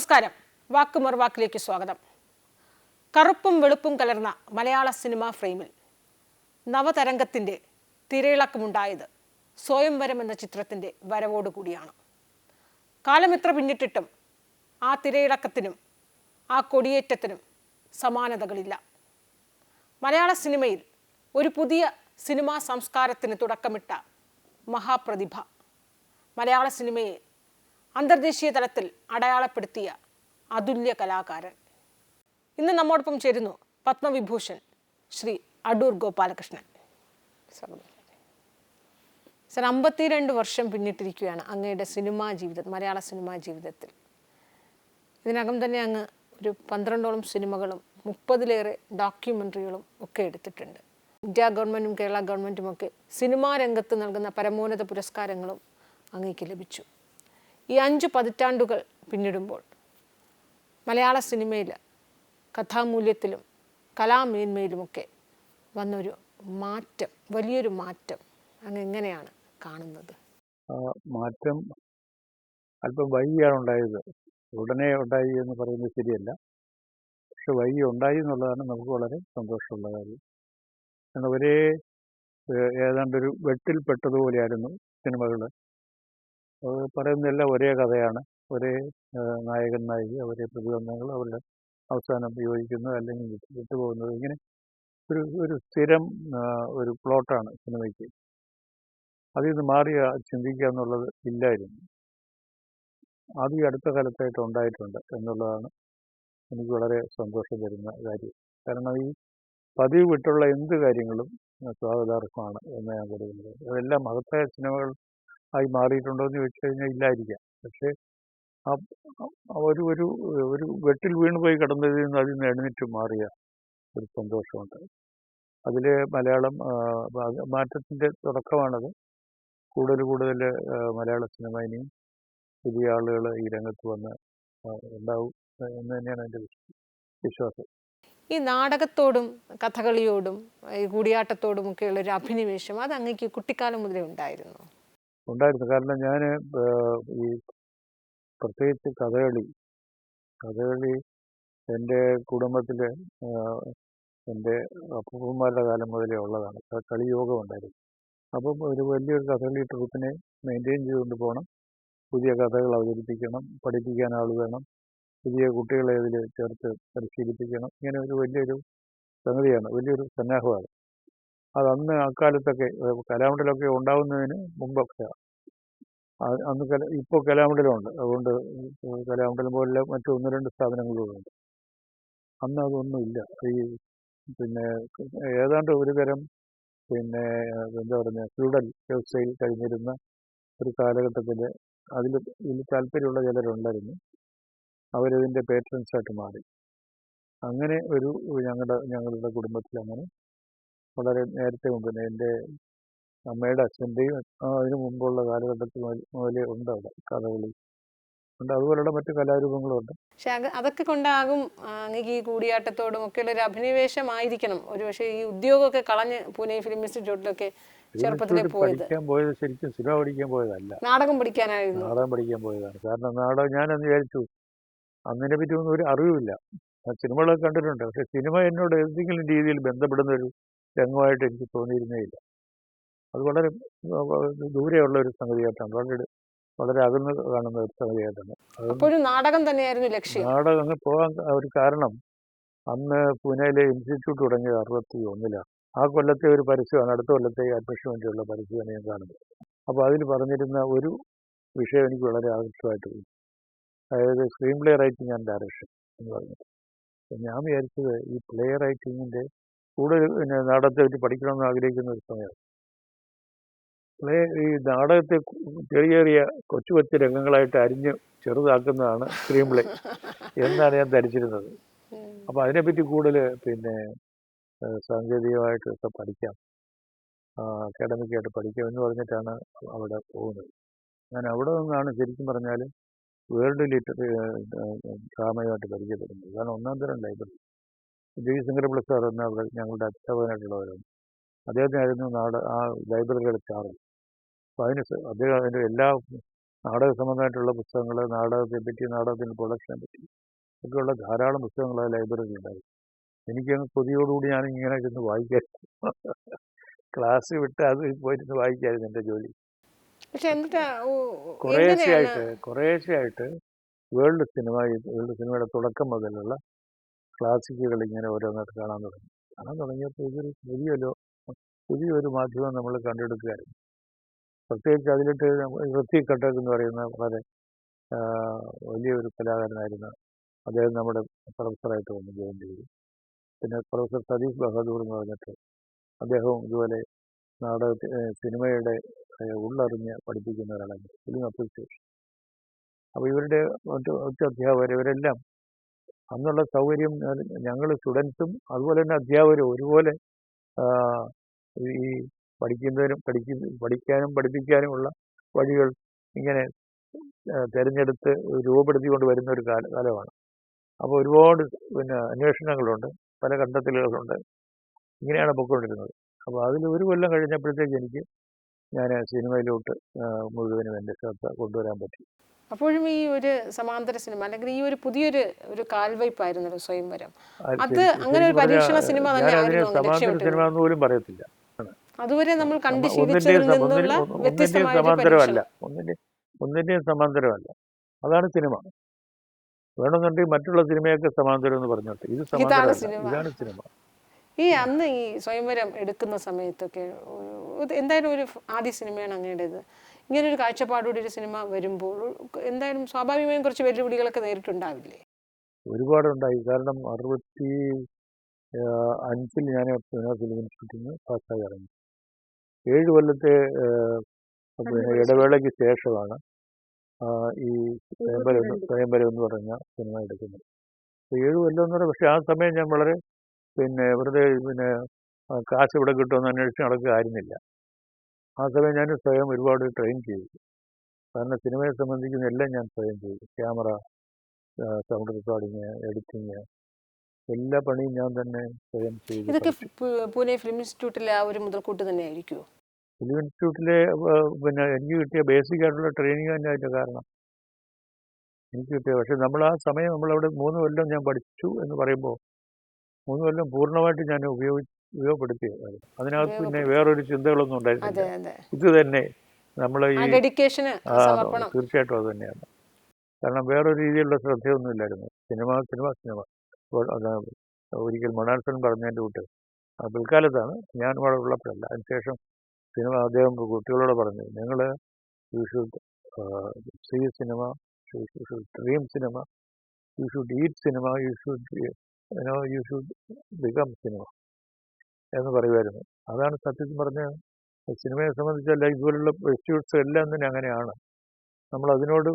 നമസ്കാരം. വാക്ക് വാക്കിലേക്ക് സ്വാഗതം. കറുപ്പും വെളുപ്പും കലർന്ന മലയാള സിനിമാ ഫ്രെയിമിൽ നവതരംഗത്തിന്റെ തിരയിളക്കമുണ്ടായത് സ്വയംവരം എന്ന ചിത്രത്തിന്റെ വരവോടുകൂടിയാണ്. കാലം എത്ര പിന്നിട്ടിട്ടും ആ തിരയിളക്കത്തിനും ആ കൊടിയേറ്റത്തിനും സമാനതകളില്ല. മലയാള സിനിമയിൽ ഒരു പുതിയ സിനിമാ സംസ്കാരത്തിന് തുടക്കമിട്ട മഹാപ്രതിഭ. മലയാള സിനിമയെ അന്തർദേശീയ തലത്തിൽ അടയാളപ്പെടുത്തിയ അതുല്യ കലാകാരൻ. ഇന്ന് നമ്മോടൊപ്പം ചേരുന്നു പത്മവിഭൂഷൺ ശ്രീ അടൂർ ഗോപാലകൃഷ്ണൻ. സർ അമ്പത്തിരണ്ട് വർഷം പിന്നിട്ടിരിക്കുകയാണ് അങ്ങയുടെ സിനിമാ ജീവിതം മലയാള സിനിമാ ജീവിതത്തിൽ. ഇതിനകം തന്നെ അങ്ങ് ഒരു പന്ത്രണ്ടോളം സിനിമകളും മുപ്പതിലേറെ ഡോക്യുമെന്ററികളും ഒക്കെ എടുത്തിട്ടുണ്ട്. ഇന്ത്യ ഗവൺമെന്റും കേരള ഗവൺമെന്റും ഒക്കെ സിനിമാ രംഗത്ത് നൽകുന്ന പരമോന്നത പുരസ്കാരങ്ങളും അങ്ങേക്ക് ലഭിച്ചു. ഈ അഞ്ച് പതിറ്റാണ്ടുകൾ പിന്നിടുമ്പോൾ മലയാള സിനിമയിൽ കഥാമൂല്യത്തിലും കലാമേന്മയിലുമൊക്കെ വന്നൊരു മാറ്റം വലിയൊരു മാറ്റം അങ്ങ് എങ്ങനെയാണ് കാണുന്നത് മാറ്റം അല്പം വൈകിയാണ് ഉണ്ടായത്. ഉടനെ ഉണ്ടായി എന്ന് പറയുന്നത് ശരിയല്ല. പക്ഷെ വൈകി ഉണ്ടായി എന്നുള്ളതാണ് നമുക്ക് വളരെ സന്തോഷമുള്ള കാര്യം. കാരണം ഒരേ ഏതാണ്ടൊരു വെട്ടിൽപ്പെട്ടതുപോലെയായിരുന്നു സിനിമകൾ പറയുന്നതെല്ലാം ഒരേ കഥയാണ്. ഒരേ നായകൻ നായിക ഒരേ പ്രതിബന്ധങ്ങൾ അവരുടെ അവസാനം യോജിക്കുന്നത് അല്ലെങ്കിൽ വിട്ടു വിട്ടുപോകുന്നത്. ഇങ്ങനെ ഒരു ഒരു സ്ഥിരം ഒരു പ്ലോട്ടാണ് സിനിമയ്ക്ക്. അതിൽ നിന്ന് മാറി ചിന്തിക്കുക എന്നുള്ളത് ഇല്ലായിരുന്നു. അത് ഈ അടുത്ത കാലത്തായിട്ട് ഉണ്ടായിട്ടുണ്ട് എന്നുള്ളതാണ് എനിക്ക് വളരെ സന്തോഷം തരുന്ന കാര്യം. കാരണം ഈ പതിവ് വിട്ടുള്ള എന്ത് കാര്യങ്ങളും സ്വാഗതാർഹമാണ് എന്ന് ഞാൻ കരുതുന്നത്. അതെല്ലാം മഹത്തായ സിനിമകൾ ആയി മാറിയിട്ടുണ്ടോ എന്ന് ചോദിച്ചു കഴിഞ്ഞാൽ ഇല്ലായിരിക്കാം. പക്ഷേ ഒരു ഒരു ഒരു വെട്ടിൽ വീണുപോയി കിടന്നതിൽ നിന്ന് അതിൽ നിന്ന് എഴുന്നേറ്റ് മാറിയ ഒരു സന്തോഷമുണ്ട്. അതിൽ മലയാളം മാറ്റത്തിന്റെ തുടക്കമാണത്. കൂടുതൽ കൂടുതൽ മലയാള സിനിമ ഇനിയും പുതിയ ആളുകൾ ഈ രംഗത്ത് വന്ന് ഉണ്ടാവും എന്ന് തന്നെയാണ് എന്റെ വിശ്വാസം. ഈ നാടകത്തോടും കഥകളിയോടും ഈ കൂടിയാട്ടത്തോടും ഒക്കെയുള്ള ഒരു അഭിനിവേശം അത് അങ്ങേക്ക് കുട്ടിക്കാലം മുതലേ ഉണ്ടായിരുന്നു? ഉണ്ടായിരുന്നു. കാരണം ഞാൻ ഈ പ്രത്യേകിച്ച് കഥകളി കഥകളി എന്റെ കുടുംബത്തിൽ എന്റെ അപ്പൂപ്പന്മാരുടെ കാലം മുതലേ ഉള്ളതാണ്. കളിയോഗം ഉണ്ടായിരുന്നു. അപ്പം ഒരു വലിയൊരു കഥകളി ട്രൂപ്പിനെ മെയിന്റെയിൻ ചെയ്തുകൊണ്ട് പോകണം. പുതിയ കഥകൾ അവതരിപ്പിക്കണം. പഠിപ്പിക്കാൻ ആൾ വേണം. പുതിയ കുട്ടികളെ ഇതിൽ ചേർത്ത് പരിശീലിപ്പിക്കണം. ഇങ്ങനെ ഒരു വലിയൊരു സംഗതിയാണ്. വലിയൊരു സന്നാഹമാണ്. അത് അന്ന് അക്കാലത്തൊക്കെ കലാമണ്ഡലമൊക്കെ ഉണ്ടാവുന്നതിന് മുമ്പൊക്കെ. അന്ന് കല ഇപ്പോൾ കലാമണ്ഡലമുണ്ട്. അതുകൊണ്ട് കലാമണ്ഡലം പോലുള്ള മറ്റു ഒന്ന് രണ്ട് സ്ഥാപനങ്ങളും ഉണ്ട് അന്ന് അതൊന്നുമില്ല. ഈ പിന്നെ ഏതാണ്ട് ഒരു തരം പിന്നെ എന്താ പറയുക ഫ്യൂഡൽ വ്യവസ്ഥയിൽ കഴിഞ്ഞിരുന്ന ഒരു കാലഘട്ടത്തിൽ അതിൽ ഇതിൽ താല്പര്യമുള്ള ചിലരുണ്ടായിരുന്നു. അവരതിന്റെ പേറ്റൻസായിട്ട് മാറി. അങ്ങനെ ഒരു ഞങ്ങളുടെ ഞങ്ങളുടെ കുടുംബത്തിൽ അങ്ങനെ വളരെ നേരത്തെ മുമ്പ് എന്റെ അമ്മയുടെ അച്ഛന്റെയും അതിനു മുമ്പുള്ള കാലഘട്ടത്തിൽ മുതലേ ഉണ്ട് അവിടെ കഥകളി. ഉണ്ട്. അതുപോലുള്ള മറ്റു കലാരൂപങ്ങളും ഉണ്ട് പക്ഷെ അതൊക്കെ കൊണ്ടാകും അങ്ങേക്ക് ഈ കൂടിയാട്ടത്തോടും ഒക്കെയുള്ള ഒരു അഭിനിവേശമായിരിക്കണം. ഒരു പക്ഷേ ഈ ഉദ്യോഗമൊക്കെ കളഞ്ഞ് പൂനെ ഫിലിം ഇൻസ്റ്റിറ്റ്യൂട്ടിലൊക്കെ ചെറുപ്പത്തിലെ പോയത്. ശരിക്കും സിനിമ പഠിക്കാൻ പോയതല്ല. നാടകം പഠിക്കാനായിരുന്നു. നാടകം പഠിക്കാൻ പോയതാണ്. കാരണം നാടകം ഞാനന്ന് വിചാരിച്ചു അങ്ങനെ പറ്റി ഒന്നും ഒരു അറിവില്ല സിനിമകളൊക്കെ കണ്ടിട്ടുണ്ട്. പക്ഷെ സിനിമ എന്നോട് ഏതെങ്കിലും രീതിയിൽ ബന്ധപ്പെടുന്ന ഒരു രംഗമായിട്ട് എനിക്ക് തോന്നിയിരുന്നേ ഇല്ല അത് വളരെ ദൂരെയുള്ള ഒരു സംഗതിയായിട്ടാണ്. വളരെ വളരെ അകന്ന് കാണുന്ന ഒരു സംഗതിയായിട്ടാണ്. നാടകം തന്നെയായിരുന്നു ലക്ഷ്യം. നാടകം അങ്ങ് പോകാൻ ഒരു കാരണം അന്ന് പൂനെയിലെ ഇൻസ്റ്റിറ്റ്യൂട്ട് തുടങ്ങിയത് അറുപത്തി ഒന്നിലാണ് ആ കൊല്ലത്തെ ഒരു പരസ്യമാണ് അടുത്ത കൊല്ലത്തെ അഡ്മിഷന് വേണ്ടിയുള്ള പരസ്യമാണ് ഞാൻ കാണുന്നത്. അപ്പോൾ അതിൽ പറഞ്ഞിരുന്ന ഒരു വിഷയം എനിക്ക് വളരെ ആകർഷമായിട്ട് തോന്നി അതായത് screenplay writing and direction എന്ന് പറഞ്ഞത് ഞാൻ വിചാരിച്ചത് ഈ പ്ലേ റൈറ്റിങ്ങിന്റെ കൂടുതൽ പിന്നെ നാടകത്തെ പറ്റി പഠിക്കണമെന്ന് ആഗ്രഹിക്കുന്ന ഒരു സമയമാണ് പ്ലേ ഈ നാടകത്തെ ചെറിയ ചെറിയ കൊച്ചു കൊച്ചു രംഗങ്ങളായിട്ട് അരിഞ്ഞ് ചെറുതാക്കുന്നതാണ് സ്ക്രീൻ പ്ലേ എന്നാണ് ഞാൻ ധരിച്ചിരുന്നത്. അപ്പം അതിനെപ്പറ്റി കൂടുതൽ പിന്നെ സാങ്കേതികമായിട്ട് സാങ്കേതികമായിട്ടൊക്കെ പഠിക്കാം. അക്കാഡമിക്കായിട്ട് പഠിക്കാം എന്ന് പറഞ്ഞിട്ടാണ് അവിടെ പോകുന്നത്. ഞാൻ അവിടെ നിന്നാണ് ശരിക്കും പറഞ്ഞാൽ വേൾഡ് ലിറ്റററി ഡ്രാമയുമായിട്ട് പരിചയപ്പെടുന്നത്. കാരണം ഒന്നാം തരം ലൈബ്രറി. ജയശങ്കര സാർ എന്ന അവിടെ ഞങ്ങളുടെ അധ്യാപകനായിട്ടുള്ളവരാണ്. അദ്ദേഹത്തിനായിരുന്നു നാട് ആ ലൈബ്രറിയുടെ ചാർജ്. അപ്പോൾ അതിന് അദ്ദേഹം അതിന്റെ എല്ലാ നാടക സംബന്ധമായിട്ടുള്ള പുസ്തകങ്ങൾ നാടകത്തെ പറ്റി നാടകത്തിന്റെ പ്രൊഡക്ഷനെ പറ്റി ഒക്കെയുള്ള ധാരാളം പുസ്തകങ്ങൾ ആ ലൈബ്രറിയിൽ ഉണ്ടായി എനിക്കങ്ങ് കൊതിയോടുകൂടി ഞാൻ ഇങ്ങനെ ഇരുന്ന് വായിക്കായിരുന്നു ക്ലാസ് വിട്ട് അത് പോയിരുന്ന് വായിക്കായിരുന്നു എന്റെ ജോലി. കുറേശ്ശെയായിട്ട് കുറേശ്ശെയായിട്ട് വേൾഡ് സിനിമ വേൾഡ് സിനിമയുടെ തുടക്കം മുതലുള്ള ക്ലാസിക്കുകൾ ഇങ്ങനെ ഓരോന്നായിട്ട് കാണാൻ തുടങ്ങി. കാണാൻ തുടങ്ങിയപ്പോൾ ഇതൊരു പുതിയൊരു പുതിയൊരു മാധ്യമം നമ്മൾ കണ്ടെടുക്കുകയായിരുന്നു. പ്രത്യേകിച്ച് അതിലിട്ട് വൃത്തി കട്ടക് എന്ന് പറയുന്ന വളരെ വലിയൊരു കലാകാരനായിരുന്ന അദ്ദേഹം നമ്മുടെ പ്രൊഫസറായിട്ട് വന്നു ജോയിൻ ചെയ്തു. പിന്നെ പ്രൊഫസർ സതീഷ് ബഹദൂർ എന്ന് പറഞ്ഞിട്ട് അദ്ദേഹവും ഇതുപോലെ നാടക സിനിമയുടെ ഉള്ളറിഞ്ഞ് പഠിപ്പിക്കുന്ന ഒരാളാണ് ഫിലിം അപ്രീസിയേഷൻ. അപ്പോൾ ഇവരുടെ മറ്റു മറ്റു അധ്യാപകർ ഇവരെല്ലാം അന്നുള്ള സൗകര്യം ഞങ്ങൾ സ്റ്റുഡൻസും അതുപോലെ തന്നെ അധ്യാപകരും ഒരുപോലെ ഈ പഠിക്കുന്നതിനും പഠിക്കുന്ന പഠിക്കാനും പഠിപ്പിക്കാനുമുള്ള വഴികൾ ഇങ്ങനെ തിരഞ്ഞെടുത്ത് രൂപപ്പെടുത്തിക്കൊണ്ട് വരുന്ന ഒരു കാല കാലമാണ്. അപ്പോൾ ഒരുപാട് പിന്നെ അന്വേഷണങ്ങളുണ്ട് പല കണ്ടെത്തലുകളുണ്ട്. ഇങ്ങനെയാണ് പൊയ്ക്കൊണ്ടിരുന്നത്. അപ്പോൾ അതിൽ ഒരു കൊല്ലം കഴിഞ്ഞപ്പോഴത്തേക്ക് എനിക്ക് ഞാൻ സിനിമയിലോട്ട് മുഴുവനും എന്റെ ശ്രദ്ധ കൊണ്ടുവരാൻ പറ്റി. അപ്പോഴും ഈ ഒരു സമാന്തര സിനിമ അല്ലെങ്കിൽ ഈ ഒരു പുതിയൊരു ഒരു കാൽവയ്പായിരുന്നല്ലോ സ്വയംവരം. അത് അങ്ങനെ ഒരു പരീക്ഷണ സിനിമ തന്നെ ഞാനതിനെ ആയിരുന്നു സമാന്തര സിനിമ എന്ന് പോലും പറയത്തില്ല. അതുവരെ നമ്മൾ കണ്ട് ശീലിച്ചതിൽ ഒന്നിന്റെയും നിന്നുള്ള സമാന്തരമല്ല. ഒന്നിന്റെയും സമാന്തരമല്ല. അതാണ് സിനിമ. വേണമെന്നുണ്ടെങ്കിൽ മറ്റുള്ള സിനിമയൊക്കെ സമാന്തരം എന്ന് പറഞ്ഞോട്ടെ. ഇത് സിനിമ. ഇതാണ് സിനിമ. ഈ അന്ന് ഈ സ്വയംവരം എടുക്കുന്ന സമയത്തൊക്കെ എന്തായാലും ഒരു ആദ്യ സിനിമയാണ് അങ്ങയുടേത്. ഇങ്ങനെ ഒരു കാഴ്ചപ്പാടോടെ ഒരു സിനിമ വരുമ്പോൾ എന്തായാലും സ്വാഭാവികമായും കുറച്ച് വെല്ലുവിളികളൊക്കെ നേരിട്ടുണ്ടാവില്ലേ? ഒരുപാടുണ്ടായി. കാരണം അറുപത്തി അഞ്ചിൽ ഞാൻ പൂനെ ഫിലിം ഇൻസ്റ്റിറ്റ്യൂട്ടിന് പാസ്സായി ഇറങ്ങി. ഏഴ് കൊല്ലത്തെ ഇടവേളയ്ക്ക് ശേഷമാണ് ഈ സ്വയംവരം സ്വയംവരം എന്ന് പറഞ്ഞ സിനിമ എടുക്കുന്നത്. ഏഴ് കൊല്ലം എന്ന് പറയുന്നത് പക്ഷെ ആ സമയം ഞാൻ വളരെ പിന്നെ വെറുതെ പിന്നെ കാശ് ഇവിടെ കിട്ടുമെന്ന് അന്വേഷിച്ച് നടക്കുക ആയിരുന്നില്ല ആ സമയം ഞാൻ സ്വയം ഒരുപാട് ട്രെയിൻ ചെയ്തു. കാരണം സിനിമയെ സംബന്ധിക്കുന്ന എല്ലാം ഞാൻ സ്വയം ചെയ്തു. ക്യാമറ സൗണ്ട് റെക്കോർഡിങ് എഡിറ്റിങ് എല്ലാ പണിയും ഞാൻ തന്നെ സ്വയം ചെയ്തു ഇതൊക്കെ പൂനെ ഫിലിം ഇൻസ്റ്റിറ്റ്യൂട്ടിലെ ആ ഒരു മുതൽക്കൂട്ട് തന്നെ ആയിരിക്കുമോ ഫിലിം ഇൻസ്റ്റിറ്റ്യൂട്ടിലെ പിന്നെ എനിക്ക് കിട്ടിയ ബേസിക് ആയിട്ടുള്ള ട്രെയിനിങ് തന്നെ അതിന്റെ കാരണം എനിക്ക് കിട്ടിയ. പക്ഷെ നമ്മൾ ആ സമയം നമ്മളവിടെ മൂന്ന് കൊല്ലം ഞാൻ പഠിച്ചു എന്ന് പറയുമ്പോൾ മൂന്ന് കൊല്ലം പൂർണമായിട്ട് ഞാൻ ഉപയോഗി ഉപയോഗപ്പെടുത്തിയത് അതിനകത്ത് പിന്നെ വേറൊരു ചിന്തകളൊന്നും ഉണ്ടായിരുന്നില്ല ഇത് തന്നെ നമ്മൾ ഈ തീർച്ചയായിട്ടും അത് തന്നെയാണ്. കാരണം വേറൊരു രീതിയിലുള്ള ശ്രദ്ധയൊന്നും ഇല്ലായിരുന്നു. Cinema cinema cinema. ഒരിക്കൽ മൊണാൽസൺ പറഞ്ഞതിന്റെ കൂട്ട് ആ പിൽക്കാലത്താണ്. ഞാൻ വളരെ ഉള്ളപ്പോഴല്ല. അതിനുശേഷം സിനിമ അദ്ദേഹം കുട്ടികളോട് പറഞ്ഞു നിങ്ങൾ you should see cinema you should dream cinema you should eat cinema you should you should become cinema എന്ന് പറയുമായിരുന്നു. അതാണ് സത്യത്തിൽ പറഞ്ഞ സിനിമയെ സംബന്ധിച്ചല്ല ഇതുപോലുള്ള ഇൻസ്റ്റിറ്റ്യൂട്ട്സ് എല്ലാം തന്നെ അങ്ങനെയാണ്. നമ്മൾ അതിനോട്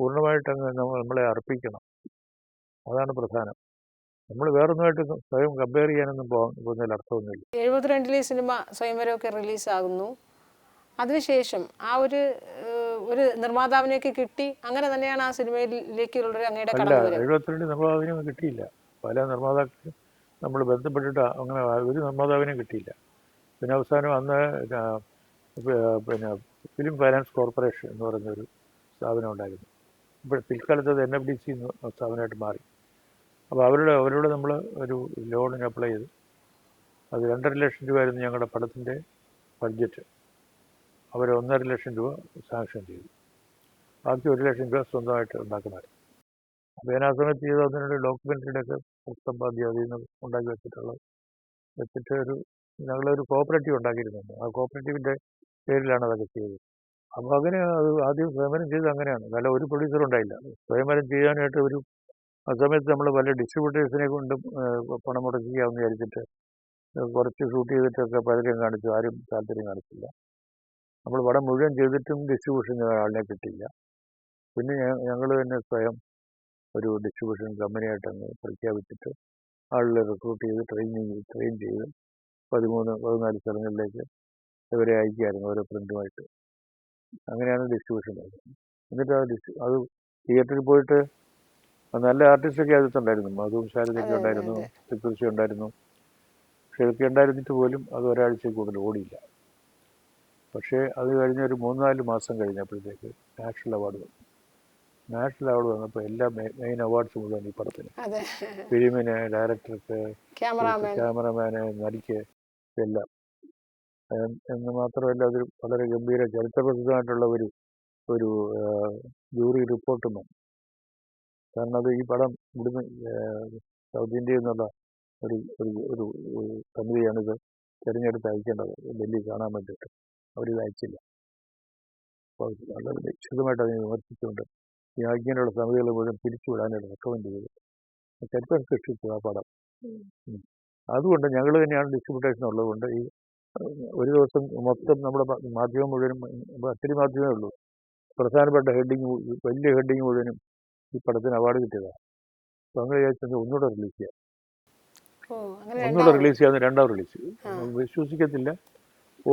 പൂർണമായിട്ട് അങ്ങ് നമ്മളെ അർപ്പിക്കണം. അതാണ് പ്രധാനം. നമ്മൾ വേറൊന്നുമായിട്ട് സ്വയം കമ്പയർ ചെയ്യാനൊന്നും പോകുന്നതിൽ അർത്ഥമൊന്നുമില്ല. എഴുപത്തിരണ്ടിലെ സിനിമ സ്വയംവരമൊക്കെ റിലീസാകുന്നു. അതിനുശേഷം ആ ഒരു ഒരു നിർമ്മാതാവിനെയൊക്കെ കിട്ടി. അങ്ങനെ തന്നെയാണ് ആ സിനിമയിലേക്കുള്ള അങ്ങേടെ അങ്ങയുടെ എഴുപത്തിരണ്ട് നിർമ്മാതാവിനെ കിട്ടിയില്ല. പല നിർമ്മാതാക്കൾ നമ്മൾ ബന്ധപ്പെട്ടിട്ട് അങ്ങനെ ഒരു നിർമ്മാതാവിനെ കിട്ടിയില്ല. പിന്നെ അവസാനം അന്ന് പിന്നെ ഫിലിം ഫൈനാൻസ് കോർപ്പറേഷൻ എന്ന് പറയുന്നൊരു സ്ഥാപനം ഉണ്ടായിരുന്നു. ഇപ്പോൾ പിൽക്കാലത്ത് അത് എൻ എഫ് ഡി സി സ്ഥാപനമായിട്ട് മാറി. അപ്പോൾ അവരുടെ അവരോട് നമ്മൾ ഒരു ലോണിന് അപ്ലൈ ചെയ്തു. അത് രണ്ടര ലക്ഷം രൂപയായിരുന്നു ഞങ്ങളുടെ പടത്തിന്റെ ബഡ്ജറ്റ്. അവർ ഒന്നര ലക്ഷം രൂപ സാങ്ഷൻ ചെയ്തു. ബാക്കി ഒരു ലക്ഷം രൂപ സ്വന്തമായിട്ട് ഉണ്ടാക്കണമായിരുന്നു. അപ്പോൾ ഞാൻ ആ സമയത്ത് ചെയ്ത് അതിനുള്ള സമ്പാദ്യം അതിൽ നിന്ന് ഉണ്ടാക്കി വെച്ചിട്ടുള്ളത്. വെച്ചിട്ട് ഒരു ഞങ്ങളൊരു കോപ്പറേറ്റീവ് ഉണ്ടാക്കിയിരുന്നുണ്ട് ആ കോപ്പറേറ്റീവിന്റെ പേരിലാണ് അതൊക്കെ ചെയ്തത്. അപ്പോൾ അങ്ങനെ അത് ആദ്യം സ്വയംവരം ചെയ്ത് അങ്ങനെയാണ്. നല്ല ഒരു പ്രൊഡ്യൂസർ ഉണ്ടായില്ല. സ്വയംവരം ചെയ്യാനായിട്ട് ഒരു ആ സമയത്ത് നമ്മൾ പല ഡിസ്ട്രിബ്യൂട്ടേഴ്സിനെ കൊണ്ട് പണം മുടക്കിക്കാമെന്ന് വിചാരിച്ചിട്ട് കുറച്ച് ഷൂട്ട് ചെയ്തിട്ടൊക്കെ പലരും കാണിച്ചു. ആരും താല്പര്യം കാണിച്ചില്ല. നമ്മൾ പടം മുഴുവൻ ചെയ്തിട്ടും ഡിസ്ട്രിബ്യൂഷൻ ആളിനെ കിട്ടിയില്ല. പിന്നെ ഞങ്ങൾ തന്നെ സ്വയം ഒരു ഡിസ്ട്രിബ്യൂഷൻ കമ്പനിയായിട്ട് അങ്ങ് പ്രഖ്യാപിച്ചിട്ട് ആളുകളെ റിക്രൂട്ട് ചെയ്ത് ട്രെയിനിങ് ട്രെയിൻ ചെയ്ത് പതിമൂന്ന് പതിനാല് സ്ഥലങ്ങളിലേക്ക് ഇവരെ അയക്കുകയായിരുന്നു ഓരോ പ്രിന്റുമായിട്ട് അങ്ങനെയാണ് ഡിസ്ട്രിബ്യൂഷൻ എന്നിട്ട് ആ ഡിസ് അത് തിയേറ്ററിൽ പോയിട്ട് നല്ല ആർട്ടിസ്റ്റൊക്കെ അതിനകത്തുണ്ടായിരുന്നു മധു ശാരദയൊക്കെ അതെ, അതെ, ഉണ്ടായിരുന്നു അതെ. തിക്കുറിശി ഉണ്ടായിരുന്നു. പക്ഷെ ഇതൊക്കെ ഉണ്ടായിരുന്നിട്ട് പോലും അത് ഒരാഴ്ച കൂടുതൽ ഓടിയില്ല. പക്ഷേ അത് കഴിഞ്ഞ ഒരു മൂന്നാൽ മാസം കഴിഞ്ഞപ്പോഴത്തേക്ക് നാഷണൽ അവാർഡ് വന്നു. നാഷണൽ അവാർഡ് വന്നപ്പോൾ എല്ലാ മെയിൻ അവാർഡ്സ് മുഴുവൻ ഈ പടത്തിന്. ഫിലിമിന് ഡയറക്ടർക്ക് ക്യാമറമാന്. നടിക്ക് എല്ലാം. എന്ന് മാത്രമല്ല അതൊരു വളരെ ഗംഭീര ചരിത്രപ്രസിദ്ധമായിട്ടുള്ള ഒരു ഒരു ജൂറി റിപ്പോർട്ടും വന്നു കാരണം അത് ഈ പടം ഇവിടുന്ന് സൗത്ത് ഇന്ത്യയിൽ നിന്നുള്ള ഒരു ഒരു ഒരു സമിതിയാണിത് തിരഞ്ഞെടുത്ത് അയക്കേണ്ടത്. ഡൽഹി കാണാൻ വേണ്ടിയിട്ട്. അവരിത് അയച്ചില്ല. അപ്പോൾ വളരെ വിശദമായിട്ട് അതിനെ വിമർശിച്ചുകൊണ്ട് ഈ ആജ്ഞയുടെ സമിതികൾ മുഴുവൻ പിരിച്ചുവിടാനായിട്ട് റെക്കമെൻഡ് ചെയ്തു ചരിത്രം സൃഷ്ടിച്ചു ആ പടം. അതുകൊണ്ട് ഞങ്ങൾ തന്നെയാണ് ഡിസ്ട്രിബ്യൂട്ടേഷൻ ഉള്ളതുകൊണ്ട് ഈ ഒരു ദിവസം മൊത്തം നമ്മുടെ മാധ്യമം മുഴുവനും അച്ചടി മാധ്യമമേ ഉള്ളൂ. പ്രധാനപ്പെട്ട ഹെഡിങ് വലിയ ഹെഡിങ് മുഴുവനും ഈ പടത്തിന് അവാർഡ് കിട്ടിയതാണ് അപ്പം അങ്ങനെ വിചാരിച്ചത് ഒന്നുകൂടെ റിലീസ് ചെയ്യാം. ഒന്നുകൂടെ റിലീസ് ചെയ്യാൻ രണ്ടാമത് റിലീസ്. വിശ്വസിക്കത്തില്ല.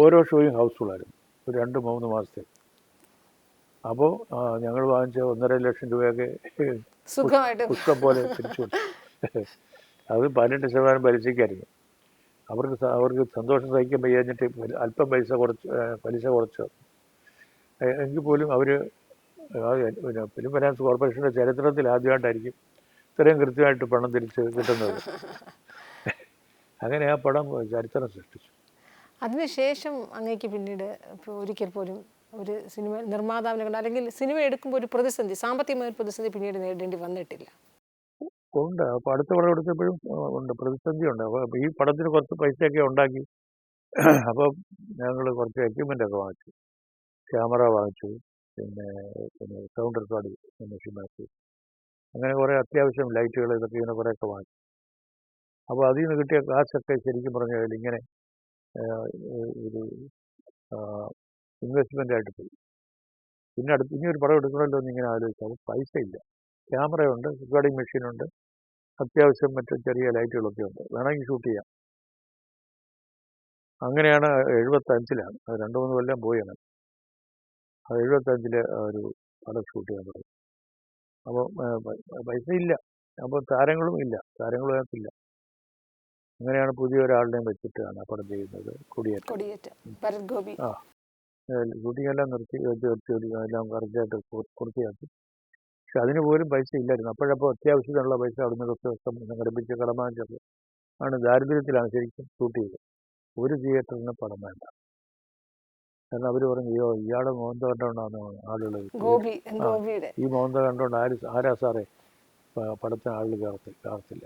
ഓരോ ഷോയും ഹൗസ്ഫുൾ ആയിരുന്നു ഒരു രണ്ട് മൂന്ന് മാസത്തെ. അപ്പോൾ ഞങ്ങൾ വാങ്ങിച്ച ഒന്നര ലക്ഷം രൂപയൊക്കെ പുഷ്പം പോലെ തിരിച്ചു കൊടുത്തു. അത് പതിനെട്ട് ശതമാനം പലിശയ്ക്കായിരുന്നു അവർക്ക് അവർക്ക് സന്തോഷം സഹിക്കാൻ വയ്യാഞ്ഞിട്ട് അല്പം പൈസ കുറച്ച് പലിശ കുറച്ച് എങ്കിൽ പോലും അവർ പിന്നെ ഫിലിം ഫൈനാൻസ് കോർപ്പറേഷന്റെ ചരിത്രത്തിൽ ആദ്യമായിട്ടായിരിക്കും ഇത്രയും കൃത്യമായിട്ട് പണം തിരിച്ച് കിട്ടുന്നത്. അങ്ങനെ ആ പടം ചരിത്രം സൃഷ്ടിച്ചു. അതിനുശേഷം അങ്ങേക്ക് പിന്നീട് ഒരിക്കൽ പോലും ഒരു സിനിമ നിർമ്മാതാവിനെ കൊണ്ട് അല്ലെങ്കിൽ സിനിമ എടുക്കുമ്പോൾ ഒരു പ്രതിസന്ധി സാമ്പത്തികമായ ഒരു പ്രതിസന്ധി പിന്നീട് നേരിടേണ്ടി വന്നിട്ടില്ല. ഉണ്ട്. അപ്പോൾ അടുത്ത പടം എടുത്തപ്പോഴും ഉണ്ട്. പ്രതിസന്ധി ഉണ്ട്. അപ്പോൾ ഈ പടത്തിന് കുറച്ച് പൈസയൊക്കെ ഉണ്ടാക്കി. അപ്പോൾ ഞങ്ങൾ കുറച്ച് എക്യുപ്മെന്റ് ഒക്കെ വാങ്ങിച്ചു. ക്യാമറ വാങ്ങിച്ചു. പിന്നെ പിന്നെ സൗണ്ട് റെക്കോർഡ് മെഷീൻ വാങ്ങിച്ചു അങ്ങനെ കുറേ അത്യാവശ്യം ലൈറ്റുകൾ ഇതൊക്കെ ഇങ്ങനെ കുറേയൊക്കെ വാങ്ങിച്ചു. അപ്പോൾ അതിൽ നിന്ന് കിട്ടിയ കാശൊക്കെ ശരിക്കും പറഞ്ഞാൽ ഇങ്ങനെ ഒരു ഇൻവെസ്റ്റ്മെന്റ് ആയിട്ട് പോയി. പിന്നെ അടുത്ത് ഇനി ഒരു പടം എടുക്കണമല്ലോ എന്ന് ഇങ്ങനെ ആലോചിച്ചാൽ പൈസ ഇല്ല ക്യാമറയുണ്ട് റെക്കോർഡിംഗ് മെഷീനുണ്ട് അത്യാവശ്യം മറ്റു ചെറിയ ലൈറ്റുകളൊക്കെ ഉണ്ട്. വേണമെങ്കിൽ ഷൂട്ട് ചെയ്യാം. അങ്ങനെയാണ് എഴുപത്തഞ്ചിലാണ്. അത് രണ്ട് മൂന്ന് കൊല്ലം പോയാണ്. അത് എഴുപത്തഞ്ചിൽ ഒരു പടം ഷൂട്ട് ചെയ്യാൻ തുടങ്ങി. അപ്പോൾ പൈസ ഇല്ല. അപ്പോൾ താരങ്ങളും ഇല്ല. താരങ്ങളും അതിനകത്തില്ല. അങ്ങനെയാണ് പുതിയ ഒരാളിനെയും വെച്ചിട്ടാണ് ആ പടം ചെയ്യുന്നത്. കുടിയേറ്റം. കൊടിയേറ്റ്. ഭരത് ഗോപി. ആ. ഷൂട്ടിംഗ് എല്ലാം നിർത്തി വെച്ച് നിർത്തി ഒരു എല്ലാം കറക്റ്റായിട്ട് പൂർത്തിയാക്കി പക്ഷെ അതിന് പോലും പൈസ ഇല്ലായിരുന്നു. അപ്പോഴപ്പോൾ അത്യാവശ്യത്തിനുള്ള പൈസ അവിടുന്ന് കുറച്ച് ദിവസം സംഘടിപ്പിച്ച് കടമാഞ്ചൊക്കെ ആണ് ദാരിദ്ര്യത്തിലാണ് ശരിക്കും ഷൂട്ട് ചെയ്തത്. ഒരു തിയേറ്ററിന് പടം വേണ്ട. കാരണം അവർ പറഞ്ഞു അയ്യോ ഇയാളെ മോന്ത കണ്ടോണ്ടാന്ന് ആളുകൾ ഈ മോന്ത കണ്ടോണ്ട് ആര് ആരാ സാറേ? പടത്തിന് ആളുകൾ കയറത്തി കയറത്തില്ല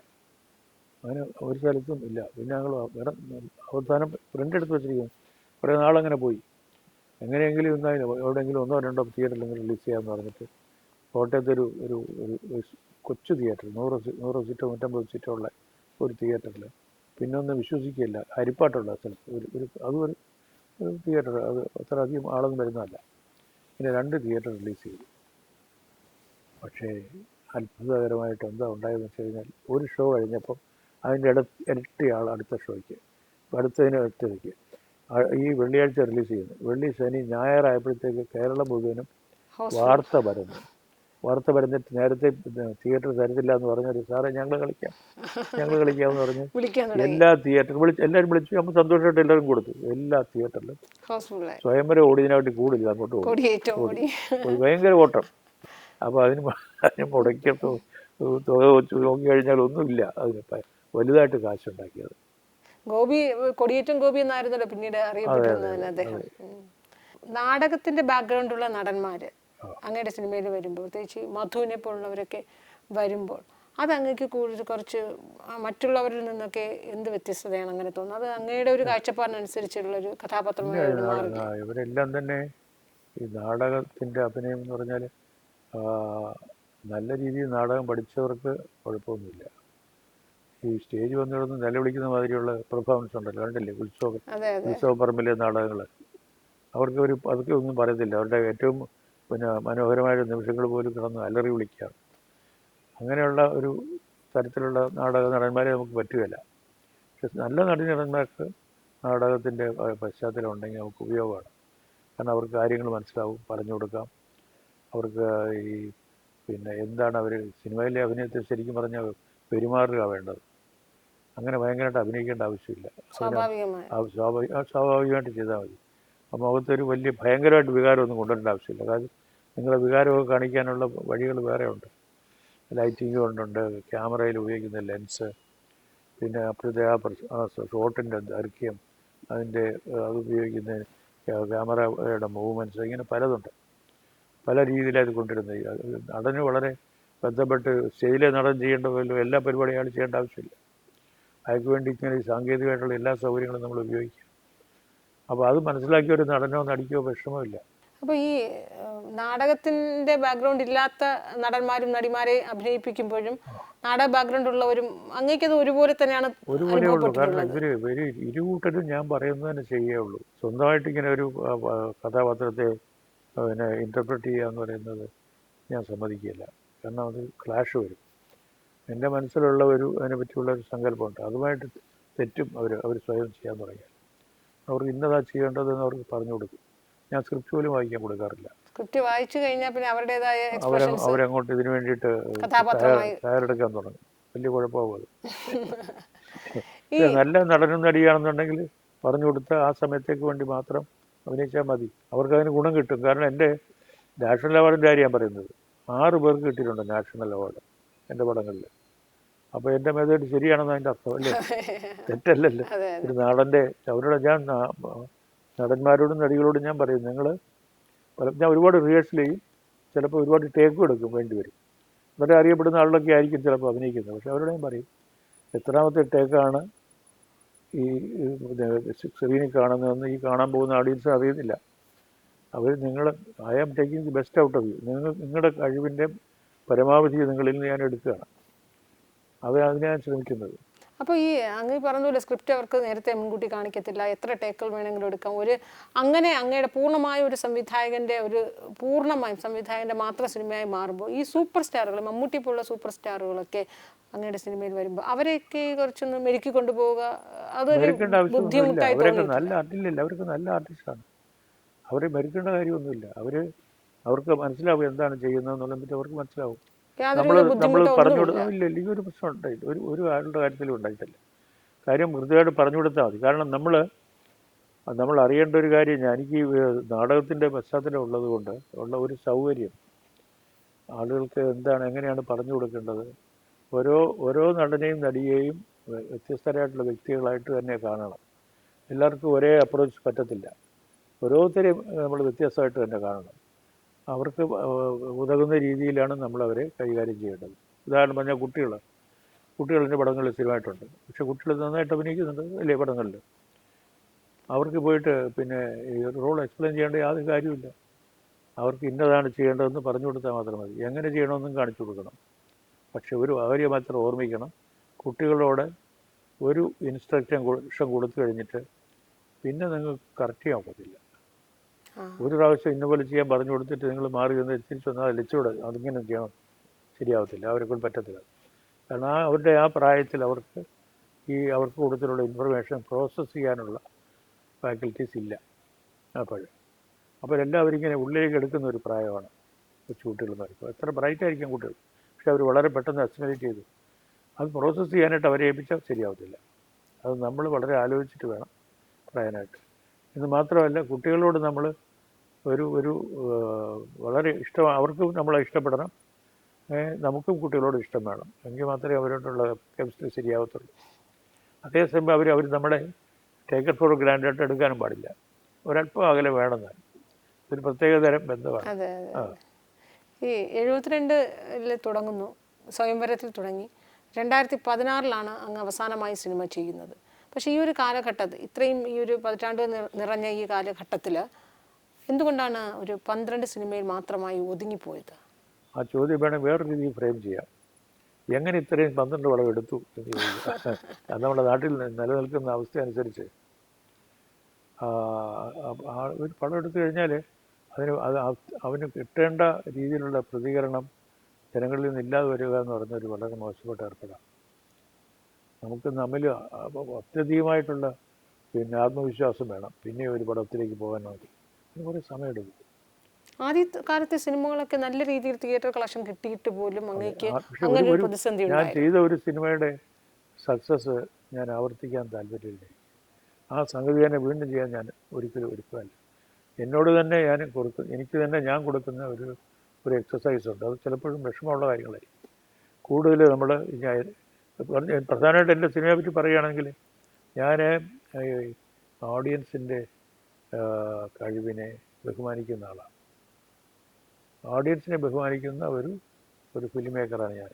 അങ്ങനെ ഒരു സ്ഥലത്തും ഇല്ല. പിന്നെ ഞങ്ങൾ അവസാനം പ്രിന്റ് എടുത്ത് വെച്ചിരിക്കുന്നു. കുറേ നാളങ്ങനെ പോയി. എങ്ങനെയെങ്കിലും ഇന്നാലും എവിടെയെങ്കിലും ഒന്നോ രണ്ടോ തിയേറ്ററിൽ റിലീസ് ചെയ്യാമെന്ന് പറഞ്ഞിട്ട് കോട്ടയത്ത് ഒരു ഒരു ഒരു കൊച്ചു തിയേറ്റർ നൂറ് നൂറ് സീറ്റോ നൂറ്റമ്പത് സീറ്റോ ഉള്ള ഒരു തിയേറ്ററിൽ പിന്നെ ഒന്നും വിശ്വസിക്കില്ല ഹരിപ്പാട്ടുള്ള സ്ഥലത്ത് ഒരു ഒരു അതും ഒരു തിയേറ്റർ അത് അത്ര അധികം ആളൊന്നും വരുന്നതല്ല. പിന്നെ രണ്ട് തിയേറ്റർ റിലീസ് ചെയ്തു. പക്ഷേ അത്ഭുതകരമായിട്ട് എന്താ ഉണ്ടായതെന്ന് വെച്ച് കഴിഞ്ഞാൽ ഒരു ഷോ കഴിഞ്ഞപ്പം അതിന്റെ ഇട ഇരട്ടി ആൾ അടുത്ത ഷോയ്ക്ക് അടുത്തതിന് ഒറ്റയ്ക്ക് ഈ വെള്ളിയാഴ്ച റിലീസ് ചെയ്യുന്നു. വെള്ളി ശനി ഞായറായപ്പോഴത്തേക്ക് കേരളം മുഴുവനും വാർത്ത വരുന്നു വാർത്ത വരുന്നിട്ട് നേരത്തെ തിയേറ്റർ തരത്തില്ല എന്ന് പറഞ്ഞൊരു സാറേ ഞങ്ങൾ കളിക്കാം. ഞങ്ങൾ കളിക്കാമെന്ന് പറഞ്ഞ് എല്ലാ തിയേറ്ററും വിളിച്ച് എല്ലാവരും വിളിച്ചു നമ്മൾ സന്തോഷമായിട്ട് എല്ലാവരും കൊടുത്തു. എല്ലാ തിയേറ്ററിലും. സ്വയംവര ഓടിയതിനായിട്ട് കൂടില്ല അങ്ങോട്ട് ഓടി. ഭയങ്കര ഓട്ടം. അപ്പോൾ അതിന് അതിന് മുടക്കിയ തുക വെച്ച് നോക്കി കഴിഞ്ഞാൽ ഒന്നുമില്ല. അതിന് വലുതായിട്ട് കാശുണ്ടാക്കിയത്. ഗോപി കൊടിയേറ്റം ഗോപി എന്നായിരുന്നല്ലോ പിന്നീട് അറിയപ്പെട്ടിരുന്നത് അദ്ദേഹം. നാടകത്തിന്റെ ബാക്ക്ഗ്രൗണ്ടുള്ള നടന്മാര് അങ്ങയുടെ സിനിമയിൽ വരുമ്പോൾ പ്രത്യേകിച്ച് മധുവിനെ പോലുള്ളവരൊക്കെ വരുമ്പോൾ അത് അങ്ങക്ക് കൂടുതൽ കുറച്ച് മറ്റുള്ളവരിൽ നിന്നൊക്കെ എന്ത് വ്യത്യസ്തതയാണ് അങ്ങനെ തോന്നുന്നത്? അത് അങ്ങയുടെ ഒരു കാഴ്ചപ്പാടിനനുസരിച്ചുള്ള ഒരു ആ, ഇവരെല്ലാം തന്നെ ഈ നാടകത്തിന്റെ അഭിനയം എന്ന് പറഞ്ഞാൽ നല്ല രീതിയിൽ നാടകം പഠിച്ചവർക്ക് കുഴപ്പമൊന്നുമില്ല. ഈ സ്റ്റേജ് വന്നിടന്ന് നിലവിളിക്കുന്ന മാതിരിയുള്ള പെർഫോമൻസ് ഉണ്ടല്ലോ കണ്ടില്ലേ? ഉത്സവം ഉത്സവ പറമ്പിലെ നാടകങ്ങൾ അവർക്ക് ഒരു പതുക്കെ ഒന്നും പറയത്തില്ല. അവരുടെ ഏറ്റവും പിന്നെ മനോഹരമായ നിമിഷങ്ങൾ പോലും കിടന്ന് അലറി വിളിക്കുകയാണ് അങ്ങനെയുള്ള ഒരു തരത്തിലുള്ള നാടക നടന്മാരെ നമുക്ക് പറ്റുകയില്ല. പക്ഷെ നല്ല നടി നടന്മാർക്ക് നാടകത്തിന്റെ പശ്ചാത്തലം ഉണ്ടെങ്കിൽ നമുക്ക് ഉപയോഗമാണ്. കാരണം അവർക്ക് കാര്യങ്ങൾ മനസ്സിലാവും പറഞ്ഞു കൊടുക്കാം. അവർക്ക് ഈ പിന്നെ എന്താണ് അവർ സിനിമയിലെ അഭിനയത്തെ ശരിക്കും പറഞ്ഞാൽ പെരുമാറുക വേണ്ടത്. അങ്ങനെ ഭയങ്കരമായിട്ട് അഭിനയിക്കേണ്ട ആവശ്യമില്ല. സ്വാഭാവികമായി. സ്വാഭാവിക സ്വാഭാവികമായിട്ട് ചെയ്താൽ മതി. ആ മുഖത്തൊരു വലിയ ഭയങ്കരമായിട്ട് വികാരമൊന്നും കൊണ്ടുവരേണ്ട ആവശ്യമില്ല. കാരണം നിങ്ങളെ വികാരമൊക്കെ കാണിക്കാനുള്ള വഴികൾ വേറെ ഉണ്ട്. ലൈറ്റിംഗ് കൊണ്ടുണ്ട് ക്യാമറയിൽ ഉപയോഗിക്കുന്ന ലെൻസ് പിന്നെ അപ്പോഴത്തെ ആ ഷോട്ടിന്റെ ദൈർഘ്യം അതിന്റെ അത് ഉപയോഗിക്കുന്ന ക്യാമറയുടെ മൂവ്മെന്റ്സ് ഇങ്ങനെ പലതുണ്ട്. പല രീതിയിലത് കൊണ്ടുവരുന്നത്. നടന് വളരെ ബന്ധപ്പെട്ട് സ്റ്റേജിലെ നടൻ ചെയ്യേണ്ട എല്ലാ പരിപാടികളും ചെയ്യേണ്ട ആവശ്യമില്ല. അയാൾക്ക് വേണ്ടി ഇങ്ങനെ സാങ്കേതികമായിട്ടുള്ള എല്ലാ സൗകര്യങ്ങളും നമ്മൾ ഉപയോഗിക്കുക അപ്പോൾ അത് മനസ്സിലാക്കിയ ഒരു നടനോ നടിക്കോ വിഷമമില്ല അപ്പോൾ ഈ നാടകത്തിന്റെ നാടകത്തിന്റെ ബാക്ക്ഗ്രൗണ്ട് ഇല്ലാത്ത നടന്മാരും നടിമാരെ അഭിനയിപ്പിക്കുമ്പോഴും നാടക ബാക്ക്ഗ്രൗണ്ട് ഉള്ളവരും അങ്ങേക്കത് ഒരുപോലെ തന്നെയാണ് ഒരുപോലെ ഉള്ളൂ. കാരണം ഇവർ ഇവർ ഇവർ ഞാൻ പറയുന്നത് തന്നെ ചെയ്യുകയുള്ളൂ സ്വന്തമായിട്ട് ഇങ്ങനെ ഒരു കഥാപാത്രത്തെ പിന്നെ ഇന്റർപ്രറ്റ് ചെയ്യുക എന്ന് പറയുന്നത് ഞാൻ സമ്മതിക്കില്ല കാരണം അത് ക്ലാഷ് വരും. എന്റെ മനസ്സിലുള്ള ഒരു അതിനെ പറ്റിയുള്ള ഒരു സങ്കല്പമുണ്ട്. അതുമായിട്ട് തെറ്റും അവർ അവർ സ്വയം ചെയ്യാൻ തുടങ്ങിയാൽ അവർക്ക് ഇന്നതാ ചെയ്യേണ്ടതെന്ന് അവർക്ക് പറഞ്ഞു കൊടുക്കും. ഞാൻ സ്ക്രിപ്റ്റ് പോലും വായിക്കാൻ കൊടുക്കാറില്ല. സ്ക്രിപ്റ്റ് വായിച്ചു കഴിഞ്ഞാൽ പിന്നെ അവരുടേതായ അവരങ്ങോട്ട് ഇതിനു വേണ്ടിയിട്ട് തയ്യാറെടുക്കാൻ തുടങ്ങും. വലിയ കുഴപ്പമാകും അത്. നല്ല നടനും നടിയാണെന്നുണ്ടെങ്കിൽ പറഞ്ഞു കൊടുത്ത ആ സമയത്തേക്ക് വേണ്ടി മാത്രം അഭിനയിച്ചാൽ മതി. അവർക്ക് അതിന് ഗുണം കിട്ടും. കാരണം എന്റെ നാഷണൽ അവാർഡിന്റെ കാര്യം ഞാൻ പറയുന്നത്. ആറ് പേർക്ക് കിട്ടിയിട്ടുണ്ട് നാഷണൽ അവാർഡ് എന്റെ പടങ്ങളിൽ. അപ്പോൾ എന്റെ മെത്തേഡ് ശരിയാണെന്ന് അതിന്റെ അർത്ഥം അല്ലേ? തെറ്റല്ലല്ലോ. ഒരു നാടന്റെ അവരോട് ഞാൻ നടന്മാരോടും നടികളോടും ഞാൻ പറയും നിങ്ങൾ ഞാൻ ഒരുപാട് റിഹേഴ്സൽ ചെയ്യും ചിലപ്പോൾ ഒരുപാട് ടേക്കും എടുക്കും വേണ്ടി വരും. വളരെ അറിയപ്പെടുന്ന ആളുകളൊക്കെ ആയിരിക്കും ചിലപ്പോൾ അഭിനയിക്കുന്നത്. പക്ഷെ അവരോട് ഞാൻ പറയും എത്രാമത്തെ ടേക്കാണ് ഈ സ്ക്രീനിൽ കാണുന്നതെന്ന് ഈ കാണാൻ പോകുന്ന ഓഡിയൻസ് അറിയുന്നില്ല. അവർ നിങ്ങൾ I am taking the best out of you നിങ്ങൾ നിങ്ങളുടെ കഴിവിന്റെ പരമാവധി നിങ്ങളിൽ നിന്ന് ഞാൻ എടുക്കുകയാണ്. ഞാൻ ശ്രമിക്കുന്നത് അപ്പോൾ ഈ അങ്ങ് പറഞ്ഞ പോലെ സ്ക്രിപ്റ്റ് അവർക്ക് നേരത്തെ മുൻകൂട്ടി കാണിക്കത്തില്ല. എത്ര ടേക്കൾ വേണമെങ്കിലും എടുക്കാം. ഒരു അങ്ങനെ അങ്ങയുടെ പൂർണമായ ഒരു സംവിധായകന്റെ ഒരു പൂർണമായും സംവിധായകന്റെ മാത്രം സിനിമയായി മാറുമ്പോൾ ഈ സൂപ്പർ സ്റ്റാറുകൾ മമ്മൂട്ടി പോലുള്ള സൂപ്പർ സ്റ്റാറുകളൊക്കെ അങ്ങയുടെ സിനിമയിൽ വരുമ്പോൾ അവരെയൊക്കെ കുറച്ചൊന്ന് മെരുക്കി കൊണ്ടുപോവുക അതൊരു ബുദ്ധിമുട്ടായി നല്ല നല്ല ആർട്ടിസ്റ്റാണ് അവരെ മെരുക്കേണ്ട കാര്യമൊന്നുമില്ല. അവർ അവർക്ക് മനസ്സിലാവും എന്താണ് ചെയ്യുന്നത് എന്നുള്ളത് അവർക്ക് മനസ്സിലാവും. നമ്മൾ നമ്മൾ പറഞ്ഞു ഇല്ല ഇല്ല ഈ ഒരു പ്രശ്നം ഉണ്ടായില്ല ഒരു ഒരു ആളുടെ കാര്യത്തിലും ഉണ്ടായിട്ടില്ല. കാര്യം കൃത്യമായിട്ട് പറഞ്ഞു കൊടുത്താൽ മതി. കാരണം നമ്മൾ നമ്മൾ അറിയേണ്ട ഒരു കാര്യം എനിക്ക് നാടകത്തിന്റെ പശ്ചാത്തലം ഉള്ളത് കൊണ്ട് ഉള്ള ഒരു സൗകര്യം. ആളുകൾക്ക് എന്താണ് എങ്ങനെയാണ് പറഞ്ഞു കൊടുക്കേണ്ടത്? ഓരോ ഓരോ നടനെയും നടിയെയും വ്യ- വ്യത്യസ്തരായിട്ടുള്ള വ്യക്തികളായിട്ട് തന്നെ കാണണം. എല്ലാവർക്കും ഒരേ അപ്രോച്ച് പറ്റത്തില്ല. ഓരോരുത്തരെയും നമ്മൾ വ്യത്യസ്തമായിട്ട് തന്നെ കാണണം. അവർക്ക് ഉതകുന്ന രീതിയിലാണ് നമ്മൾ അവരെ കൈകാര്യം ചെയ്യേണ്ടത്. ഉദാഹരണം പറഞ്ഞാൽ കുട്ടികൾ കുട്ടികളുടെ പടങ്ങളിൽ സ്ഥിരമായിട്ടുണ്ട്. പക്ഷെ കുട്ടികൾ നന്നായിട്ട് അഭിനയിക്കുന്നുണ്ട്. അല്ലേ പടങ്ങളിൽ അവർക്ക് പോയിട്ട് പിന്നെ ഈ റോൾ എക്സ്പ്ലെയിൻ ചെയ്യേണ്ട യാതൊരു കാര്യമില്ല അവർക്ക് ഇന്നതാണ് ചെയ്യേണ്ടതെന്ന് പറഞ്ഞു കൊടുത്താൽ മാത്രം മതി. എങ്ങനെ ചെയ്യണമെന്നും കാണിച്ചു കൊടുക്കണം. പക്ഷെ ഒരു കാര്യം മാത്രം ഓർമ്മിക്കണം. കുട്ടികളോട് ഒരു ഇൻസ്ട്രക്ഷൻ കൊടുത്തു കഴിഞ്ഞിട്ട് പിന്നെ നിങ്ങൾക്ക് കറക്റ്റ് ചെയ്യാൻ പറ്റില്ല. ഒരു പ്രാവശ്യം ഇന്ന പോലെ ചെയ്യാൻ പറഞ്ഞു കൊടുത്തിട്ട് നിങ്ങൾ മാറി വന്ന് തിരിച്ചു വന്നാൽ ലച്ചൂടെ അതിങ്ങനെ ചെയ്യണം ശരിയാവത്തില്ല. അവരെ കൊണ്ട് പറ്റത്തില്ല. കാരണം ആ അവരുടെ ആ പ്രായത്തിൽ അവർക്ക് ഈ അവർക്ക് കൊടുത്തിട്ടുള്ള ഇൻഫർമേഷൻ പ്രോസസ്സ് ചെയ്യാനുള്ള ഫാക്കൽറ്റീസ് ഇല്ല. അപ്പോൾ അപ്പോൾ എല്ലാവരും ഇങ്ങനെ ഉള്ളിലേക്ക് എടുക്കുന്ന ഒരു പ്രായമാണ് കൊച്ചു കുട്ടികളെന്ന് എത്ര ബ്രൈറ്റ് ആയിരിക്കും കുട്ടികൾ. പക്ഷെ അവർ വളരെ പെട്ടെന്ന് അസിമിലേറ്റ് ചെയ്തു. അത് പ്രോസസ്സ് ചെയ്യാനായിട്ട് അവരെ ഏൽപ്പിച്ചാൽ ശരിയാവത്തില്ല. അത് നമ്മൾ വളരെ ആലോചിച്ചിട്ട് വേണം പറയാനായിട്ട്. ഇത് മാത്രമല്ല കുട്ടികളോട് നമ്മൾ ഒരു ഒരു വളരെ ഇഷ്ടം അവർക്കും നമ്മളെ ഇഷ്ടപ്പെടണം. നമുക്കും കുട്ടികളോട് ഇഷ്ടം വേണം. എങ്കിൽ മാത്രമേ അവരോടുള്ള കെമിസ്ട്രി ശരിയാവത്തുള്ളൂ. അതേസമയം അവർ അവർ നമ്മുടെ ടേക്കർ ഫോർ ഗ്രാൻഡായിട്ട് എടുക്കാനും പാടില്ല. ഒരല്പം അകലെ വേണമെന്ന് ഒരു പ്രത്യേക തരം ബന്ധമാണ്. ഈ എഴുപത്തിരണ്ടിൽ തുടങ്ങുന്നു സ്വയംവരത്തിൽ തുടങ്ങി. രണ്ടായിരത്തി പതിനാറിലാണ് അങ്ങ് അവസാനമായി സിനിമ ചെയ്യുന്നത്. പക്ഷേ ഈ ഒരു കാലഘട്ടത്തിൽ ഇത്രയും ഈ ഒരു പതിറ്റാണ്ട് നിറഞ്ഞ ഈ കാലഘട്ടത്തിൽ എന്തുകൊണ്ടാണ് ഒരു പന്ത്രണ്ട് സിനിമയിൽ മാത്രമായി ഒതുങ്ങിപ്പോയത്? ആ ചോദ്യം വേണം വേറെ രീതിയിൽ ഫ്രെയിം ചെയ്യാം. എങ്ങനെ ഇത്രയും പന്ത്രണ്ട് വളം എടുത്തു എന്ന് ചോദിക്കാം. അത് നമ്മുടെ നാട്ടിൽ നിലനിൽക്കുന്ന അവസ്ഥ അനുസരിച്ച് ഒരു പടം എടുത്തു കഴിഞ്ഞാൽ അതിന് അത് അവന് കിട്ടേണ്ട രീതിയിലുള്ള പ്രതികരണം ജനങ്ങളിൽ നിന്ന് ഇല്ലാതെ വരിക എന്ന് പറഞ്ഞൊരു വളരെ മോശപ്പെട്ട ഏർപ്പെടാം നമുക്ക് നമ്മിൽ അത്യധികമായിട്ടുള്ള പിന്നെ ആത്മവിശ്വാസം വേണം. പിന്നെ ഒരു പടത്തിലേക്ക് പോകാൻ അതിന് കുറേ സമയമെടുക്കും. ആദ്യ കാലത്തെ സിനിമകളൊക്കെ നല്ല രീതിയിൽ തിയേറ്റർ കളക്ഷൻ കിട്ടിയിട്ട് പോലും അങ്ങേക്ക് അങ്ങനെ ഒരു- ഒരു ഒരു- പ്രതിസന്ധി ഞാൻ ചെയ്ത ഒരു സിനിമയുടെ സക്സസ് ഞാൻ ആവർത്തിക്കാൻ താല്പര്യമില്ല. ആ സംഗതി തന്നെ വീണ്ടും ചെയ്യാൻ ഞാൻ ഒരിക്കലും ഒരുക്കമല്ല. എന്നോട് തന്നെ ഞാൻ കൊടുക്കും എനിക്ക് തന്നെ ഞാൻ കൊടുക്കുന്ന ഒരു ഒരു എക്സസൈസ് ഉണ്ട്. അത് ചിലപ്പോഴും വിഷമമുള്ള കാര്യങ്ങളായിരിക്കും. കൂടുതൽ നമ്മൾ ഞാൻ പ്രധാനമായിട്ട് എന്റെ സിനിമയെ പറ്റി പറയുകയാണെങ്കിൽ ഞാൻ ഓഡിയൻസിന്റെ കഴിവിനെ ബഹുമാനിക്കുന്ന ആളാണ്. ഓഡിയൻസിനെ ബഹുമാനിക്കുന്ന ഒരു ഒരു ഫിലിം മേക്കറാണ് ഞാൻ.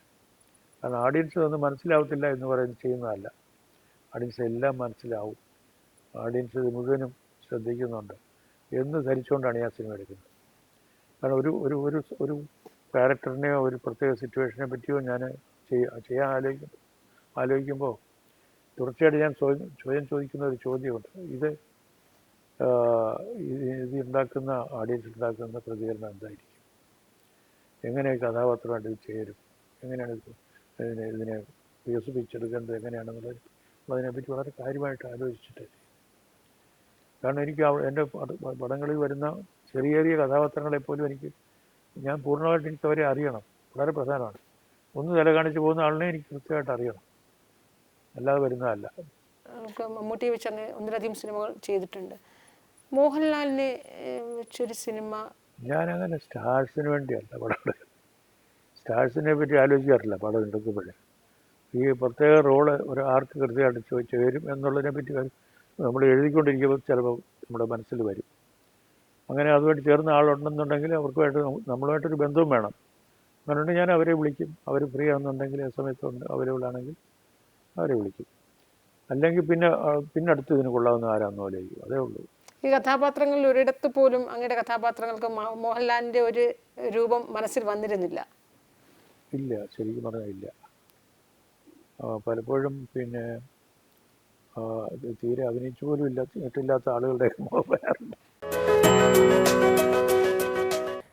കാരണം ഓഡിയൻസ് ഒന്നും മനസ്സിലാവത്തില്ല എന്ന് പറയുന്നത് ചെയ്യുന്നതല്ല. ഓഡിയൻസ് എല്ലാം മനസ്സിലാവും. ഓഡിയൻസ് ഇത് മുഴുവനും ശ്രദ്ധിക്കുന്നുണ്ട്. എന്ന് ധരിച്ചുകൊണ്ടാണ് ഞാൻ സിനിമ എടുക്കുന്നത്. കാരണം ഒരു ഒരു ഒരു ഒരു ക്യാരക്ടറിനെയോ ഒരു പ്രത്യേക സിറ്റുവേഷനെ പറ്റിയോ ഞാൻ ചെയ്യാൻ ആലോചിക്കും ആലോചിക്കുമ്പോൾ തുടർച്ചയായിട്ട് ഞാൻ സ്വയം ചോദിക്കുന്ന ഒരു ചോദ്യമുണ്ട്. ഇത് ഇത് ഉണ്ടാക്കുന്ന ഓഡിയൻസ് ഉണ്ടാക്കുന്ന പ്രതികരണം എന്തായിരിക്കും? എങ്ങനെ കഥാപാത്രമായിട്ട് ഇത് ചേരും? എങ്ങനെയാണ് ഇത് ഇതിനെ ഇതിനെ വികസിപ്പിച്ചെടുക്കേണ്ടത്? എങ്ങനെയാണെന്നുള്ളത് അതിനെപ്പറ്റി വളരെ കാര്യമായിട്ട് ആലോചിച്ചിട്ട് കാരണം എനിക്ക് എന്റെ പട- പടങ്ങളിൽ വരുന്ന ചെറിയ ചെറിയ കഥാപാത്രങ്ങളെ പോലും എനിക്ക് ഞാൻ പൂർണമായിട്ട് എനിക്ക് അവരെ അറിയണം. വളരെ പ്രധാനമാണ്. ഒന്ന് തല കാണിച്ച് പോകുന്ന ആളിനെ എനിക്ക് കൃത്യമായിട്ട് അറിയണം. അല്ലാതെ വരുന്നതല്ല. മമ്മൂട്ടിയെ വെച്ച് അങ്ങനെ ഒന്നിലധികം സിനിമകൾ ചെയ്തിട്ടുണ്ട്. മോഹൻലാലിനെ വെച്ചൊരു സിനിമ. ഞാനങ്ങനെ സ്റ്റാർസിന് വേണ്ടിയല്ല പടം. സ്റ്റാർസിനെ പറ്റി ആലോചിക്കാറില്ല പടം എടുക്കുമ്പോഴേ. ഈ പ്രത്യേക റോൾ ഒരു ആർക്ക് കൃത്യമായിട്ട് ചോദിച്ചു വരും എന്നുള്ളതിനെ പറ്റി നമ്മൾ എഴുതിക്കൊണ്ടിരിക്കുമ്പോൾ ചിലപ്പോൾ നമ്മുടെ മനസ്സിൽ വരും. അങ്ങനെ അതുമായിട്ട് ചേർന്ന ആളുണ്ടെന്നുണ്ടെങ്കിൽ അവർക്കുമായിട്ട് നമ്മ- നമ്മളുമായിട്ടൊരു ബന്ധവും വേണം. അങ്ങനെയുണ്ട് ഞാൻ അവരെ വിളിക്കും. അവർ ഫ്രീ ആണെന്നുണ്ടെങ്കിൽ ആ സമയത്തുണ്ട്. അവൈലബിൾ ആണെങ്കിൽ അവരെ വിളിക്കും. അല്ലെങ്കിൽ പിന്നെ പിന്നെ അടുത്ത് ഇതിന് കൊള്ളാവുന്ന ആരാന്ന് ആലോചിക്കും. അതേ ഉള്ളൂ. ഈ കഥാപാത്രങ്ങളിൽ ഒരിടത്ത് പോലും അങ്ങയുടെ കഥാപാത്രങ്ങൾക്ക് മോഹൻലാലിന്റെ ഒരു രൂപം മനസ്സിൽ വന്നിരുന്നില്ല. ഇല്ല ശരിക്കും പറഞ്ഞാൽ ഇല്ല. പലപ്പോഴും പിന്നെ തീരെ അഭിനയിച്ചു പോലും ഇല്ലാത്ത ഇട്ടില്ലാത്ത ആളുകളുടെ